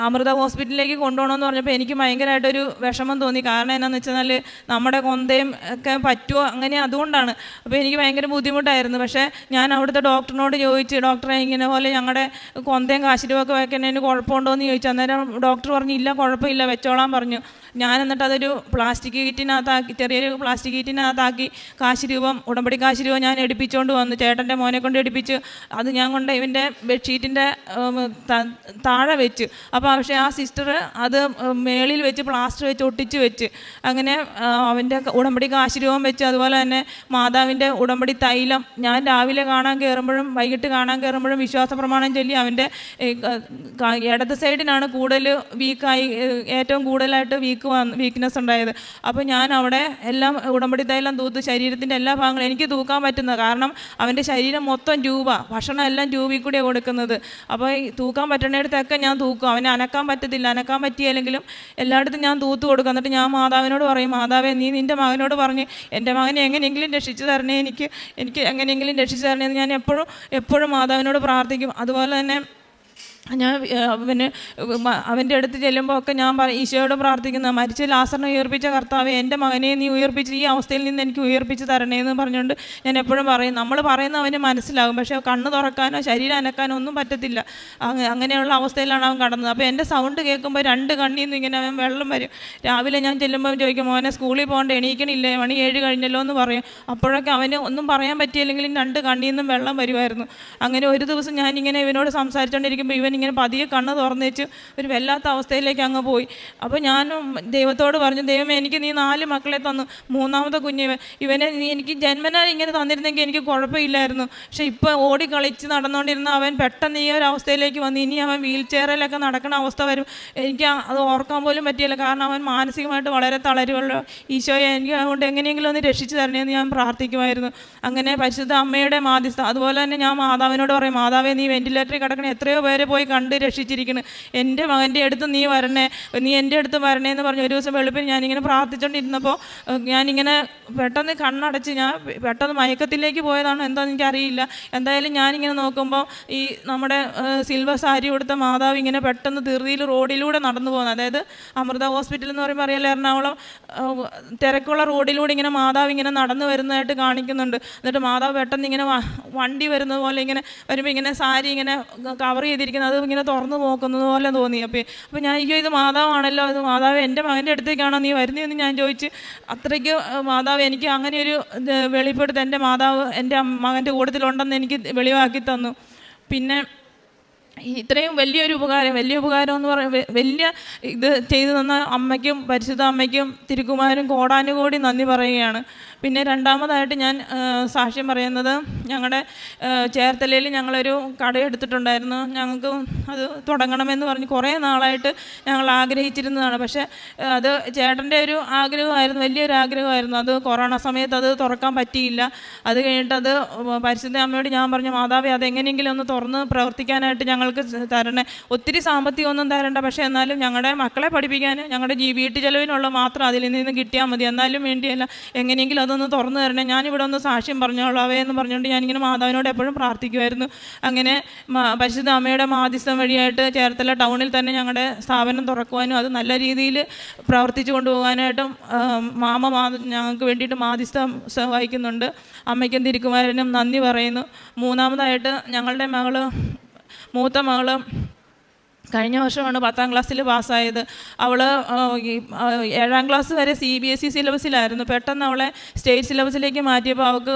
Speaker 1: അമൃത ഹോസ്പിറ്റലിലേക്ക് കൊണ്ടുപോകണമെന്ന് പറഞ്ഞപ്പോൾ എനിക്ക് ഭയങ്കരമായിട്ടൊരു വിഷമം തോന്നി. കാരണം എന്നാന്ന് വെച്ചാൽ നമ്മുടെ കൊന്തയും ഒക്കെ പറ്റുമോ അങ്ങനെ അതുകൊണ്ടാണ്. അപ്പോൾ എനിക്ക് ഭയങ്കര ബുദ്ധിമുട്ടായിരുന്നു. പക്ഷേ ഞാൻ അവിടുത്തെ ഡോക്ടറിനോട് ചോദിച്ച് ഡോക്ടറെ ഇങ്ങനെ പോലെ ഞങ്ങളുടെ കൊന്തയും കാശ് രൂപമൊക്കെ വയ്ക്കുന്നതിന് കുഴപ്പമുണ്ടോ എന്ന് ചോദിച്ചു. അന്നേരം ഡോക്ടർ പറഞ്ഞു ഇല്ല കുഴപ്പമില്ല വെച്ചോളാൻ പറഞ്ഞു. ഞാൻ എന്നിട്ട് അതൊരു പ്ലാസ്റ്റിക് കീറ്റിനകത്താക്കി ചെറിയൊരു പ്ലാസ്റ്റിക് കീറ്റിനകത്താക്കി കാശ് രൂപം ഉടമ്പടി കാശ് രൂപം ഞാൻ എടുപ്പിച്ചുകൊണ്ട് വന്നു. ചേട്ടന്റെ മോനെ കൊണ്ട് എടുപ്പിച്ച് അത് ഞാൻ കൊണ്ട് ഇവന്റെ ബെഡ്ഷീറ്റിന്റെ താഴെ വെച്ച്. അപ്പോൾ പക്ഷേ ആ സിസ്റ്റർ അത് മേളിൽ വെച്ച് പ്ലാസ്റ്റർ വെച്ച് ഒട്ടിച്ച് വെച്ച്. അങ്ങനെ അവന്റെ ഉടമ്പടി കാശ് രൂപം വെച്ച് അതുപോലെ തന്നെ മാതാവിന്റെ ഉടമ്പടി തൈലം ഞാൻ രാവിലെ കാണാൻ കയറുമ്പോഴും വൈകിട്ട് കാണാൻ കയറുമ്പോഴും വിശ്വാസ പ്രമാണം ചൊല്ലി അവന്റെ ഇടത് സൈഡിനാണ് കൂടുതൽ വീക്കായി ഏറ്റവും കൂടുതലായിട്ട് വീക്ക് വന്ന് വീക്ക്നെസ് ഉണ്ടായത്. അപ്പോൾ ഞാൻ അവിടെ എല്ലാം ഉടമ്പടി തൈലം തൂത്ത് ശരീരത്തിന്റെ എല്ലാ ഭാഗങ്ങളും എനിക്ക് തൂക്കാൻ പറ്റുന്നത്. കാരണം അവന്റെ ശരീരം മൊത്തം രൂപ ഭക്ഷണം എല്ലാം രൂപയിൽ കൂടിയാണ് കൊടുക്കുന്നത്. അപ്പോൾ ഈ തൂക്കാൻ പറ്റുന്നിടത്തൊക്കെ ഞാൻ തൂക്കും. അവനെ അനക്കാൻ പറ്റത്തില്ല. അനക്കാൻ പറ്റിയില്ലെങ്കിലും എല്ലായിടത്തും ഞാൻ തൂത്ത് കൊടുക്കും. എന്നിട്ട് ഞാൻ മാതാവിനോട് പറയും മാതാവേ നീ നിന്റെ മകനോട് പറഞ്ഞ് എന്റെ മകനെ എങ്ങനെയെങ്കിലും രക്ഷിച്ചു തരണേ എനിക്ക് എനിക്ക് എങ്ങനെയെങ്കിലും രക്ഷിച്ചു തരണേ എന്ന് ഞാൻ എപ്പോഴും എപ്പോഴും മാതാവിനോട് പ്രാർത്ഥിക്കും. അതുപോലെ തന്നെ ഞാൻ പിന്നെ അവന്റെ അടുത്ത് ചെല്ലുമ്പോൾ ഒക്കെ ഞാൻ പറ ഈശോയോട് പ്രാർത്ഥിക്കുന്ന മരിച്ച ലാസറിനെ ഉയർപ്പിച്ച കർത്താവ് എന്റെ മകനെ നീ ഉയർപ്പിച്ച് ഈ അവസ്ഥയിൽ നിന്ന് എനിക്ക് ഉയർപ്പിച്ച് തരണേ എന്ന് പറഞ്ഞുകൊണ്ട് ഞാൻ എപ്പോഴും പറയും. നമ്മൾ പറയുന്ന അവന് മനസ്സിലാകും പക്ഷേ കണ്ണ് തുറക്കാനോ ശരീരം അനക്കാനോ ഒന്നും പറ്റത്തില്ല. അങ്ങ- അങ്ങനെയുള്ള അവസ്ഥയിലാണ് അവൻ കടന്നത്. അപ്പോൾ എന്റെ സൗണ്ട് കേൾക്കുമ്പോൾ രണ്ട് കണ്ണിൽ നിന്ന് ഇങ്ങനെ അവൻ വെള്ളം വരും. രാവിലെ ഞാൻ ചെല്ലുമ്പോൾ ചോദിക്കും മോനെ സ്കൂളിൽ പോകേണ്ട എണീക്കണില്ലേ? മണി ഏഴ് കഴിഞ്ഞല്ലോ എന്ന് പറയും. അപ്പോഴൊക്കെ അവന് ഒന്നും പറയാൻ പറ്റിയില്ലെങ്കിലും രണ്ട് കണ്ണിൽ നിന്നും വെള്ളം വരുമായിരുന്നു. അങ്ങനെ ഒരു ദിവസം ഞാനിങ്ങനെ ഇവനോട് സംസാരിച്ചുകൊണ്ടിരിക്കുമ്പോൾ ഇവൻ ഇങ്ങനെ പതിയെ കണ്ണ് തുറന്നു വെച്ച് ഒരു വല്ലാത്ത അവസ്ഥയിലേക്ക് അങ്ങ് പോയി. അപ്പോൾ ഞാൻ ദൈവത്തോട് പറഞ്ഞു ദൈവമേ എനിക്ക് നീ നാല് മക്കളെ തന്നു. മൂന്നാമത്തെ കുഞ്ഞ് ഇവനെ നീ എനിക്ക് ജന്മനാൽ ഇങ്ങനെ തന്നിരുന്നെങ്കിൽ എനിക്ക് കുഴപ്പമില്ലായിരുന്നു. പക്ഷേ ഇപ്പോൾ ഓടി കളിച്ച് നടന്നുകൊണ്ടിരുന്ന അവൻ പെട്ടെന്ന് ഈ ഒരു അവസ്ഥയിലേക്ക് വന്നു ഇനി അവൻ വീൽ ചെയറിലൊക്കെ നടക്കുന്ന അവസ്ഥ വരും. എനിക്ക് അത് ഓർക്കാൻ പോലും പറ്റിയില്ല. കാരണം അവൻ മാനസികമായിട്ട് വളരെ തളരുവല്ലോ. ഈശോയെ എനിക്ക് അതുകൊണ്ട് എങ്ങനെയെങ്കിലും ഒന്ന് രക്ഷിച്ചു തരണേന്ന് ഞാൻ പ്രാർത്ഥിക്കുമായിരുന്നു. അങ്ങനെ പരിശുദ്ധ അമ്മയുടെ മാധ്യസ്ഥ അതുപോലെ തന്നെ ഞാൻ മാതാവിനോട് പറയും മാതാവേ നീ വെന്റിലേറ്ററിൽ കിടക്കണ. എത്രയോ പേരെ പോയി കണ്ട് രക്ഷിച്ചിരിക്കുന്നു എന്റെ മകന്റെ അടുത്ത് നീ വരണേ നീ എന്റെ അടുത്ത് വരണേ എന്ന് പറഞ്ഞ് ഒരു ദിവസം വെളുപ്പിന് ഞാനിങ്ങനെ പ്രാർത്ഥിച്ചുകൊണ്ടിരുന്നപ്പോൾ ഞാനിങ്ങനെ പെട്ടെന്ന് കണ്ണടച്ച് ഞാൻ പെട്ടെന്ന് മയക്കത്തിലേക്ക് പോയതാണ്. എന്താണെന്ന് എനിക്കറിയില്ല. എന്തായാലും ഞാനിങ്ങനെ നോക്കുമ്പോൾ ഈ നമ്മുടെ സിൽവർ സാരി കൊടുത്ത മാതാവ് ഇങ്ങനെ പെട്ടെന്ന് ധൃതിയിൽ റോഡിലൂടെ നടന്നു പോകുന്നത് അതായത് അമൃത ഹോസ്പിറ്റൽ എന്ന് പറയുമ്പോൾ അറിയാലോ എറണാകുളം തിരക്കുള്ള റോഡിലൂടെ ഇങ്ങനെ മാതാവ് ഇങ്ങനെ നടന്നു വരുന്നതായിട്ട് കാണിക്കുന്നുണ്ട്. എന്നിട്ട് മാതാവ് പെട്ടെന്ന് ഇങ്ങനെ വണ്ടി വരുന്നത് പോലെ ഇങ്ങനെ വരുമ്പോൾ ഇങ്ങനെ സാരി ഇങ്ങനെ കവർ ചെയ്തിരിക്കുന്നത്. അത് ഇങ്ങനെ തുറന്നു നോക്കുന്നത് പോലെ തോന്നി. അപ്പോൾ അപ്പോൾ ഞാൻ അയ്യോ ഇത് മാതാവാണല്ലോ ഇത് മാതാവ് എന്റെ മകന്റെ അടുത്തേക്കാണോ നീ വരുന്നതെന്ന് ഞാൻ ചോദിച്ച് അത്രയ്ക്ക് മാതാവ് എനിക്ക് അങ്ങനെ ഒരു വെളിപ്പെടുത്ത് എന്റെ മാതാവ് എന്റെ മകന്റെ കൂട്ടത്തിലുണ്ടെന്ന് എനിക്ക് വെളിവാക്കി തന്നു. പിന്നെ ഇത്രയും വലിയൊരു ഉപകാരം വലിയ ഉപകാരം എന്ന് പറയുന്നത് വലിയ ഇത് ചെയ്തു തന്ന അമ്മയ്ക്കും പരിശുദ്ധ അമ്മയ്ക്കും തിരുക്കുമാരും കോടാനുകോടി നന്ദി പറയുകയാണ്. പിന്നെ രണ്ടാമതായിട്ട് ഞാൻ സാക്ഷ്യം പറയുന്നത് ഞങ്ങളുടെ ചേർത്തലയിൽ ഞങ്ങളൊരു കട എടുത്തിട്ടുണ്ടായിരുന്നു. ഞങ്ങൾക്ക് അത് തുടങ്ങണമെന്ന് പറഞ്ഞ് കുറേ നാളായിട്ട് ഞങ്ങൾ ആഗ്രഹിച്ചിരുന്നതാണ്. പക്ഷേ അത് ചേട്ടന്റെ ഒരു ആഗ്രഹമായിരുന്നു വലിയൊരു ആഗ്രഹമായിരുന്നു. അത് കൊറോണ സമയത്ത് അത് തുറക്കാൻ പറ്റിയില്ല. അത് കഴിഞ്ഞിട്ട് അത് പരിശുദ്ധ അമ്മയോട് ഞാൻ പറഞ്ഞു മാതാവേ അതെങ്ങനെയെങ്കിലും ഒന്ന് തുറന്ന് പ്രവർത്തിക്കാനായിട്ട് ഞങ്ങൾക്ക് തരണേ. ഒത്തിരി സാമ്പത്തികമൊന്നും തരണ്ട. പക്ഷേ എന്നാലും ഞങ്ങളുടെ മക്കളെ പഠിപ്പിക്കാൻ ഞങ്ങളുടെ വീട്ടു ചെലവിനുള്ള മാത്രം അതിൽ നിന്ന് കിട്ടിയാൽ മതി. എന്നാലും വേണ്ടിയല്ല എങ്ങനെയെങ്കിലും അതൊന്ന് തുറന്നു തരണേ. ഞാനിവിടെ ഒന്ന് സാക്ഷ്യം പറഞ്ഞോളാവേ എന്ന് പറഞ്ഞുകൊണ്ട് ഞാനിങ്ങനെ മാതാവിനോട് എപ്പോഴും പ്രാർത്ഥിക്കുമായിരുന്നു. അങ്ങനെ പരിശുദ്ധ അമ്മയുടെ മാധ്യസ്ഥം വഴിയായിട്ട് ചേർത്തല ടൗണിൽ തന്നെ ഞങ്ങളുടെ സ്ഥാപനം തുറക്കുവാനും അത് നല്ല രീതിയിൽ പ്രവർത്തിച്ചു കൊണ്ടുപോകാനായിട്ടും മാമ ഞങ്ങൾക്ക് വേണ്ടിയിട്ട് മാധ്യസ്ഥം സഹായിക്കുന്നുണ്ട്. അമ്മയ്ക്കും തിരുക്കുമാരനും നന്ദി പറയുന്നു. മൂന്നാമതായിട്ട് ഞങ്ങളുടെ മകൾ മൂത്ത മകൾ കഴിഞ്ഞ വർഷമാണ് പത്താം ക്ലാസ്സിൽ പാസ്സായത്. അവൾ ഏഴാം ക്ലാസ് വരെ സി ബി എസ് ഇ സിലബസിലായിരുന്നു. പെട്ടെന്ന് അവളെ സ്റ്റേറ്റ് സിലബസിലേക്ക് മാറ്റിയപ്പോൾ അവൾക്ക്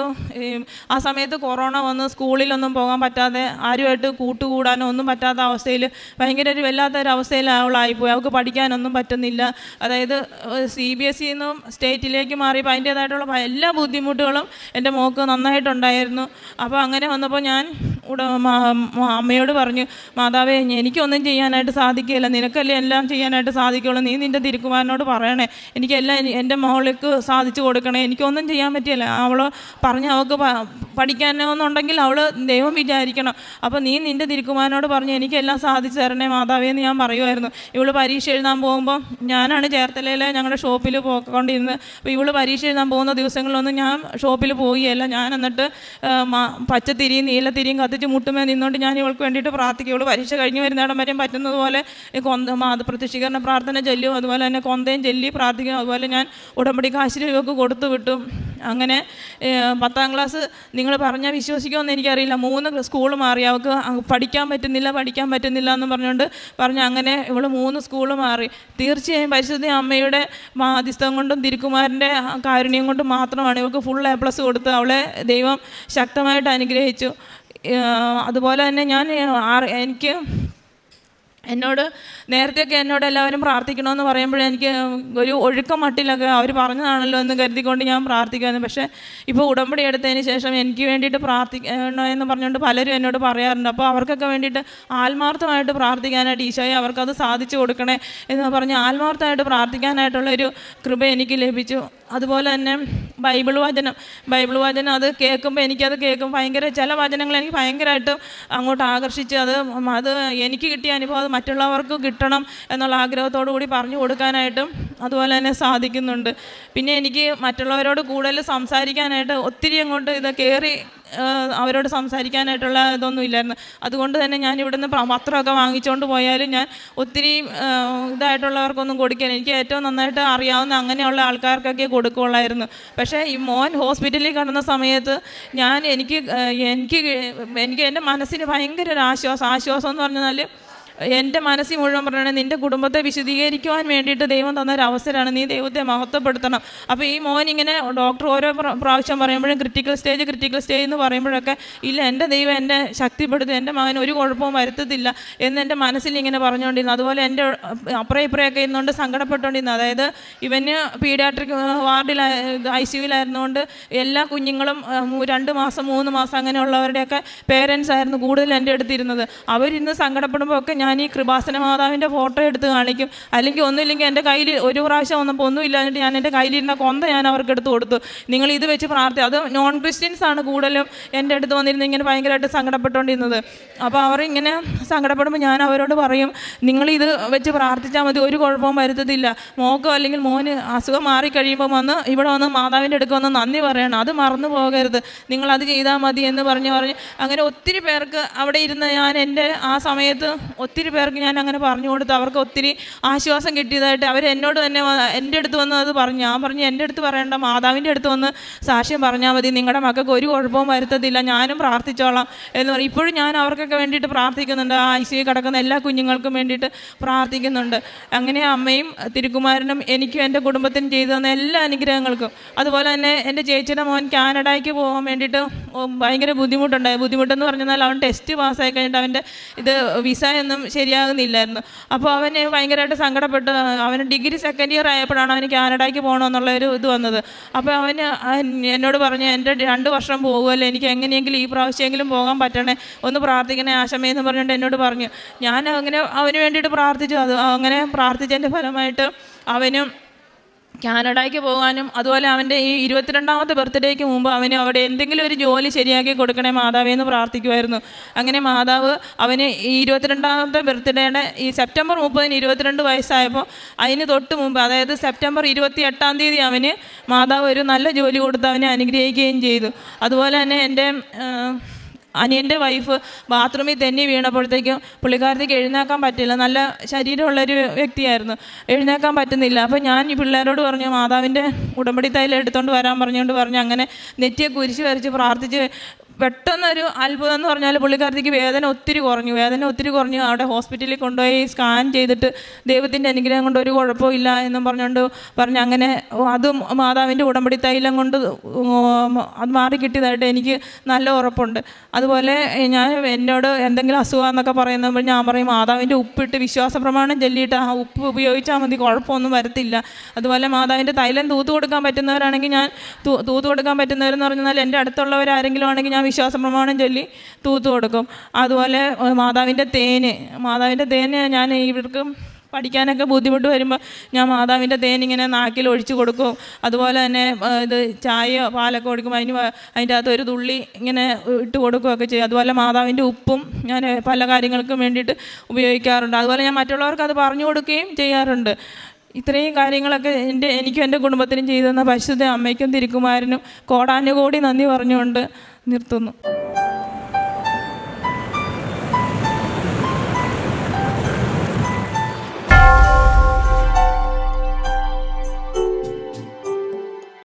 Speaker 1: ആ സമയത്ത് കൊറോണ വന്ന് സ്കൂളിലൊന്നും പോകാൻ പറ്റാതെ ആരുമായിട്ട് കൂട്ടുകൂടാനോ ഒന്നും പറ്റാത്ത അവസ്ഥയിൽ ഭയങ്കര ഒരു വല്ലാത്തൊരു അവസ്ഥയിൽ അവളായിപ്പോയി. അവൾക്ക് പഠിക്കാനൊന്നും പറ്റുന്നില്ല. അതായത് സി ബി എസ് നിന്നും സ്റ്റേറ്റിലേക്ക് മാറിയപ്പോൾ അതിന്റേതായിട്ടുള്ള എല്ലാ ബുദ്ധിമുട്ടുകളും എന്റെ മോൾക്ക് നന്നായിട്ടുണ്ടായിരുന്നു. അപ്പോൾ അങ്ങനെ വന്നപ്പോൾ ഞാൻ അമ്മയോട് പറഞ്ഞു മാതാവേ എനിക്കൊന്നും ചെയ്യാനായിട്ട് സാധിക്കുകയില്ല. നിനക്കല്ലേ എല്ലാം ചെയ്യാനായിട്ട് സാധിക്കുള്ളൂ നീ നിന്റെ തിരുക്കുമാരനോട് പറയണേ. എനിക്കെല്ലാം എനി- എന്റെ മോൾക്ക് സാധിച്ചു കൊടുക്കണേ. എനിക്കൊന്നും ചെയ്യാൻ പറ്റിയല്ല അവൾ പറഞ്ഞ് അവൾക്ക് പഠിക്കാനോന്നുണ്ടെങ്കിൽ അവൾ ദൈവം വിചാരിക്കണം. അപ്പോൾ നീ നിന്റെ തിരുക്കുമാരനോട് പറഞ്ഞ് എനിക്കെല്ലാം സാധിച്ചു തരണേ മാതാവേ എന്ന് ഞാൻ പറയുമായിരുന്നു. ഇവൾ പരീക്ഷ എഴുതാൻ പോകുമ്പോൾ ഞാനാണ് ചേർത്തലയിലെ ഞങ്ങളുടെ ഷോപ്പിൽ പോയിക്കൊണ്ടിരുന്നത്. അപ്പോൾ ഇവൾ പരീക്ഷ എഴുതാൻ പോകുന്ന ദിവസങ്ങളിലൊന്നും ഞാൻ ഷോപ്പിൽ പോവുകയല്ല. ഞാൻ എന്നിട്ട് പച്ചത്തിരിയും നീലത്തിരിയും കത്തിച്ച് മുട്ടുമേ നിന്നുകൊണ്ട് ഞാൻ ഇവൾക്ക് വേണ്ടിയിട്ട് പ്രാർത്ഥിക്കും ഇവൾ പരീക്ഷ കഴിഞ്ഞ് വരുന്നിടം വരെയും പറ്റുന്നത് പോലെ കൊന്ത മാത പ്രത്യക്ഷീകരണ പ്രാർത്ഥന ചൊല്ലും അതുപോലെ തന്നെ കൊന്തയും ചൊല്ലി പ്രാർത്ഥിക്കും. അതുപോലെ ഞാൻ ഉടമ്പടി ഇവർക്ക് കൊടുത്തു വിട്ടു. അങ്ങനെ പത്താം ക്ലാസ് നിങ്ങൾ പറഞ്ഞാൽ വിശ്വസിക്കുമെന്ന് എനിക്കറിയില്ല. മൂന്ന് സ്കൂൾ മാറി. അവൾക്ക് പഠിക്കാൻ പറ്റുന്നില്ല പഠിക്കാൻ പറ്റുന്നില്ല എന്ന് പറഞ്ഞുകൊണ്ട് പറഞ്ഞ് അങ്ങനെ ഇവൾ മൂന്ന് സ്കൂൾ മാറി. തീർച്ചയായും പരിശുദ്ധ അമ്മയുടെ മാധ്യസ്ഥം കൊണ്ടും തിരുക്കുമാരന്റെ കാരുണ്യം കൊണ്ടും മാത്രമാണ് ഇവൾക്ക് ഫുൾ എ പ്ലസ് കൊടുത്ത് അവളെ ദൈവം ശക്തമായിട്ട് അനുഗ്രഹിച്ചു. അതുപോലെ തന്നെ ഞാൻ എനിക്ക് എന്നോട് നേരത്തെയൊക്കെ എന്നോട് എല്ലാവരും പ്രാർത്ഥിക്കണമെന്ന് പറയുമ്പോഴേ എനിക്ക് ഒരു ഒഴുക്കം മട്ടിലൊക്കെ അവർ പറഞ്ഞതാണല്ലോ എന്ന് കരുതിക്കൊണ്ട് ഞാൻ പ്രാർത്ഥിക്കുമായിരുന്നു പക്ഷേ ഇപ്പോൾ ഉടമ്പടി എടുത്തതിന് ശേഷം എനിക്ക് വേണ്ടിയിട്ട് പ്രാർത്ഥിക്കണം എന്ന് പറഞ്ഞുകൊണ്ട് പലരും എന്നോട് പറയാറുണ്ട്. അപ്പോൾ അവർക്കൊക്കെ വേണ്ടിയിട്ട് ആത്മാർത്ഥമായിട്ട് പ്രാർത്ഥിക്കാനായിട്ട് ഈശോയെ അവർക്കത് സാധിച്ചു കൊടുക്കണേ എന്ന് പറഞ്ഞ് ആത്മാർത്ഥമായിട്ട് പ്രാർത്ഥിക്കാനായിട്ടുള്ളൊരു കൃപ എനിക്ക് ലഭിച്ചു. അതുപോലെ തന്നെ ബൈബിൾ വചനം ബൈബിൾ വചനം അത് കേൾക്കുമ്പോൾ എനിക്കത് കേൾക്കും ഭയങ്കര ചില വചനങ്ങൾ എനിക്ക് ഭയങ്കരമായിട്ട് അങ്ങോട്ട് ആകർഷിച്ച് അത് അത് എനിക്ക് കിട്ടിയ അനുഭവം മറ്റുള്ളവർക്ക് കിട്ടണം എന്നുള്ള ആഗ്രഹത്തോടു കൂടി പറഞ്ഞു കൊടുക്കാനായിട്ടും അതുപോലെ തന്നെ സാധിക്കുന്നുണ്ട്. പിന്നെ എനിക്ക് മറ്റുള്ളവരോട് കൂടുതൽ സംസാരിക്കാനായിട്ട് ഒത്തിരി അങ്ങോട്ട് ഇത് കയറി അവരോട് സംസാരിക്കാനായിട്ടുള്ള ഇതൊന്നും ഇല്ലായിരുന്നു. അതുകൊണ്ട് തന്നെ ഞാൻ ഇവിടുന്ന് പത്രമൊക്കെ വാങ്ങിച്ചുകൊണ്ട് പോയാലും ഞാൻ ഒത്തിരി ഇതായിട്ടുള്ളവർക്കൊന്നും കൊടുക്കാൻ എനിക്ക് ഏറ്റവും നന്നായിട്ട് അറിയാവുന്ന അങ്ങനെയുള്ള ആൾക്കാർക്കൊക്കെ കൊടുക്കുകയുള്ളായിരുന്നു പക്ഷേ ഈ മോൻ ഹോസ്പിറ്റലിൽ കിടന്ന സമയത്ത് ഞാൻ എനിക്ക് എനിക്ക് എനിക്ക് എന്റെ മനസ്സിന് ഭയങ്കര ഒരു ആശ്വാസം ആശ്വാസം എന്ന് പറഞ്ഞാൽ എന്റെ മനസ്സിൽ മുഴുവൻ പറയണേ നിന്റെ കുടുംബത്തെ വിശദീകരിക്കുവാൻ വേണ്ടിയിട്ട് ദൈവം തന്ന ഒരു അവസരമാണ് നീ ദൈവത്തെ മഹത്വപ്പെടുത്തണം. അപ്പോൾ ഈ മോൻ ഇങ്ങനെ ഡോക്ടർ ഓരോ പ്രാവശ്യം പറയുമ്പോഴും ക്രിട്ടിക്കൽ സ്റ്റേജ് ക്രിട്ടിക്കൽ സ്റ്റേജ് എന്ന് പറയുമ്പോഴൊക്കെ ഇല്ല എന്റെ ദൈവം എന്നെ ശക്തിപ്പെടുത്തും. എന്റെ മകൻ ഒരു കുഴപ്പവും വരുത്തത്തില്ല. എന്ന് എന്റെ മനസ്സിൽ ഇങ്ങനെ പറഞ്ഞുകൊണ്ടിരുന്നു. അതുപോലെ എന്റെ അപ്പുറം ഇപ്പുറയൊക്കെ ഇരുന്നുകൊണ്ട് സങ്കടപ്പെട്ടുകൊണ്ടിരുന്നു. അതായത് ഇവന് പീഡിയാട്രിക് വാർഡിൽ ഐ സിയുലായിരുന്നുകൊണ്ട് എല്ലാ കുഞ്ഞുങ്ങളും രണ്ട് മാസം മൂന്ന് മാസം അങ്ങനെയുള്ളവരുടെയൊക്കെ പേരൻസ് ആയിരുന്നു കൂടുതൽ എന്റെ അടുത്തിരുന്നത് അവരിന്ന് സങ്കടപ്പെടുമ്പോൾ ഒക്കെ ഞാൻ ഈ കൃപാസന മാതാവിന്റെ ഫോട്ടോ എടുത്ത് കാണിക്കും. അല്ലെങ്കിൽ ഒന്നുമില്ലെങ്കിൽ എന്റെ കയ്യിൽ ഒരു പ്രാവശ്യം വന്നപ്പോൾ ഒന്നും ഇല്ലാഞ്ഞിട്ട് ഞാൻ എന്റെ കയ്യിലിരുന്ന കൊന്ത ഞാൻ അവർക്ക് എടുത്ത് കൊടുത്തു. നിങ്ങൾ ഇത് വെച്ച് പ്രാർത്ഥി അത് നോൺ ക്രിസ്ത്യൻസ് ആണ് കൂടുതലും എന്റെ അടുത്ത് വന്നിരുന്ന് ഇങ്ങനെ ഭയങ്കരമായിട്ട് സങ്കടപ്പെട്ടുകൊണ്ടിരുന്നത്. അപ്പോൾ അവർ ഇങ്ങനെ സങ്കടപ്പെടുമ്പോൾ ഞാൻ അവരോട് പറയും നിങ്ങൾ ഇത് വെച്ച് പ്രാർത്ഥിച്ചാൽ മതി ഒരു കുഴപ്പവും വരുത്തത്തില്ല. മോക്കോ അല്ലെങ്കിൽ മോന് അസുഖം മാറിക്കഴിയുമ്പോൾ വന്ന് ഇവിടെ വന്ന് മാതാവിന്റെ അടുക്ക് വന്ന് നന്ദി പറയണം. അത് മറന്നു പോകരുത്. നിങ്ങളത് ചെയ്താൽ മതി എന്ന് പറഞ്ഞ് പറഞ്ഞ് അങ്ങനെ ഒത്തിരി പേർക്ക് അവിടെ ഇരുന്ന് ഞാൻ എന്റെ ആ സമയത്ത് ഒത്തിരി പേർക്ക് ഞാൻ അങ്ങനെ പറഞ്ഞു കൊടുത്തു. അവർക്ക് ഒത്തിരി ആശ്വാസം കിട്ടിയതായിട്ട് അവർ എന്നോട് തന്നെ എന്റെ അടുത്ത് വന്ന് അത് പറഞ്ഞു. ഞാൻ പറഞ്ഞു എന്റെ അടുത്ത് പറയേണ്ട മാതാവിന്റെ അടുത്ത് വന്ന് സാക്ഷ്യം പറഞ്ഞാൽ മതി. നിങ്ങളുടെ മക്കൾക്ക് ഒരു കുഴപ്പവും വരുത്തത്തില്ല. ഞാനും പ്രാർത്ഥിച്ചോളാം. എന്ന് പറയും ഇപ്പോഴും ഞാൻ അവർക്കൊക്കെ വേണ്ടിയിട്ട് പ്രാർത്ഥിക്കുന്നുണ്ട്. ആ ഐ സി കിടക്കുന്ന എല്ലാ കുഞ്ഞുങ്ങൾക്കും വേണ്ടിയിട്ട് പ്രാർത്ഥിക്കുന്നുണ്ട്. അങ്ങനെ അമ്മയും തിരുക്കുമാരനും എനിക്കും എന്റെ കുടുംബത്തിന് ചെയ്തു തന്ന എല്ലാ അനുഗ്രഹങ്ങൾക്കും. അതുപോലെ തന്നെ എന്റെ ചേച്ചിയുടെ മോൻ കാനഡയ്ക്ക് പോകാൻ വേണ്ടിയിട്ട് ഭയങ്കര ബുദ്ധിമുട്ടുണ്ടായി. ബുദ്ധിമുട്ടെന്ന് പറഞ്ഞാൽ അവൻ ടെസ്റ്റ് പാസ്സായി കഴിഞ്ഞിട്ട് അവന്റെ ഇത് വിസയൊന്നും ശരിയാകുന്നില്ലായിരുന്നു. അപ്പോൾ അവന് ഭയങ്കരമായിട്ട് സങ്കടപ്പെട്ട്. അവന് ഡിഗ്രി സെക്കൻഡ് ഇയർ ആയപ്പോഴാണ് അവന് കാനഡയ്ക്ക് പോകണമെന്നുള്ള ഒരു ഇത് വന്നത്. അപ്പോൾ അവന് എന്നോട് പറഞ്ഞു എന്റെ രണ്ട് വർഷം പോകുമല്ലോ. എനിക്ക് എങ്ങനെയെങ്കിലും ഈ പ്രാവശ്യമെങ്കിലും പോകാൻ പറ്റണേ. ഒന്ന് പ്രാർത്ഥിക്കണേ ആശമയെന്ന് പറഞ്ഞുകൊണ്ട് എന്നോട് പറഞ്ഞു. ഞാൻ അങ്ങനെ അവന് വേണ്ടിയിട്ട് പ്രാർത്ഥിച്ചു. അത് അങ്ങനെ പ്രാർത്ഥിച്ചതിന്റെ ഫലമായിട്ട് അവനും കാനഡയ്ക്ക് പോകാനും അതുപോലെ അവന്റെ ഈ ഇരുപത്തിരണ്ടാമത്തെ ബർത്ത്ഡേക്ക് മുമ്പ് അവന് അവിടെ എന്തെങ്കിലും ഒരു ജോലി ശരിയാക്കി കൊടുക്കണേ മാതാവേ എന്ന് പ്രാർത്ഥിക്കുമായിരുന്നു അങ്ങനെ മാതാവ് അവന് ഈ ഇരുപത്തിരണ്ടാമത്തെ ബർത്ത്ഡേയുടെ ഈ സെപ്റ്റംബർ മുപ്പതിന് ഇരുപത്തിരണ്ട് വയസ്സായപ്പോൾ അതിന് തൊട്ട് മുമ്പ് അതായത് സെപ്റ്റംബർ ഇരുപത്തി എട്ടാം തീയതി അവന് മാതാവ് ഒരു നല്ല ജോലി കൊടുത്ത് അവനെ അനുഗ്രഹിക്കുകയും ചെയ്തു. അതുപോലെ തന്നെ എന്റെ അനിയന്റെ വൈഫ് ബാത്റൂമിൽ തന്നെ വീണപ്പോഴത്തേക്കും പുള്ളിക്കാരത്തേക്ക് എഴുന്നേക്കാൻ പറ്റില്ല. നല്ല ശരീരമുള്ളൊരു വ്യക്തിയായിരുന്നു. എഴുന്നേക്കാൻ പറ്റുന്നില്ല. അപ്പോൾ ഞാൻ ഈ പിള്ളേരോട് പറഞ്ഞു മാതാവിന്റെ ഉടമ്പടി തൈലം എടുത്തുകൊണ്ട് വരാൻ പറഞ്ഞുകൊണ്ട് പറഞ്ഞു. അങ്ങനെ നെറ്റിയെ കുരിശ് വരച്ച് പ്രാർത്ഥിച്ച് പെട്ടെന്നൊരു അത്ഭുതം എന്ന് പറഞ്ഞാൽ പുള്ളിക്കാരത്തേക്ക് വേദന ഒത്തിരി കുറഞ്ഞു. വേദന ഒത്തിരി കുറഞ്ഞു. അവിടെ ഹോസ്പിറ്റലിൽ കൊണ്ടുപോയി സ്കാൻ ചെയ്തിട്ട് ദൈവത്തിന്റെ അനുഗ്രഹം കൊണ്ട് ഒരു കുഴപ്പമില്ല എന്നും പറഞ്ഞുകൊണ്ട് പറഞ്ഞു അങ്ങനെ അതും മാതാവിന്റെ ഉടമ്പടി തൈലം കൊണ്ട് അത് മാറി കിട്ടിയതായിട്ട് എനിക്ക് നല്ല ഉറപ്പുണ്ട്. അതുപോലെ ഞാൻ എന്നോട് എന്തെങ്കിലും അസുഖം എന്നൊക്കെ പറയുമ്പോൾ ഞാൻ പറയും മാതാവിന്റെ ഉപ്പിട്ട് വിശ്വാസ പ്രമാണം ചൊല്ലിയിട്ട് ആ ഉപ്പ് ഉപയോഗിച്ചാൽ മതി കുഴപ്പമൊന്നും വരത്തില്ല. അതുപോലെ മാതാവിന്റെ തൈലം തൂത്ത് കൊടുക്കാൻ പറ്റുന്നവരാണെങ്കിൽ ഞാൻ തൂത്ത് കൊടുക്കാൻ പറ്റുന്നവരെന്ന് പറഞ്ഞാൽ എന്റെ അടുത്തുള്ളവരാരെങ്കിലും ആണെങ്കിൽ ഞാൻ വിശ്വാസ പ്രമാണം ചൊല്ലി തൂത്ത് കൊടുക്കും. അതുപോലെ മാതാവിന്റെ തേന്. മാതാവിന്റെ തേന് ഞാൻ ഇവർക്ക് പഠിക്കാനൊക്കെ ബുദ്ധിമുട്ട് വരുമ്പോൾ ഞാൻ മാതാവിന്റെ തേൻ ഇങ്ങനെ നാക്കിൽ ഒഴിച്ചു കൊടുക്കും. അതുപോലെ തന്നെ ഇത് ചായയോ പാലൊക്കെ കൊടുക്കും അതിന് അതിന്റെ അകത്ത് ഒരു തുള്ളി ഇങ്ങനെ ഇട്ട് കൊടുക്കുകയൊക്കെ ചെയ്യും. അതുപോലെ മാതാവിന്റെ ഉപ്പും ഞാൻ പല കാര്യങ്ങൾക്കും വേണ്ടിയിട്ട് ഉപയോഗിക്കാറുണ്ട്. അതുപോലെ ഞാൻ മറ്റുള്ളവർക്ക് അത് പറഞ്ഞു കൊടുക്കുകയും ചെയ്യാറുണ്ട്. ഇത്രയും കാര്യങ്ങളൊക്കെ എന്റെ എനിക്കും എന്റെ കുടുംബത്തിനും ചെയ്തു തന്ന പരിശുദ്ധ അമ്മയ്ക്കും തിരുക്കുമാരനും കോടാനുകോടി നന്ദി പറഞ്ഞുകൊണ്ട് നിർത്തുന്നു.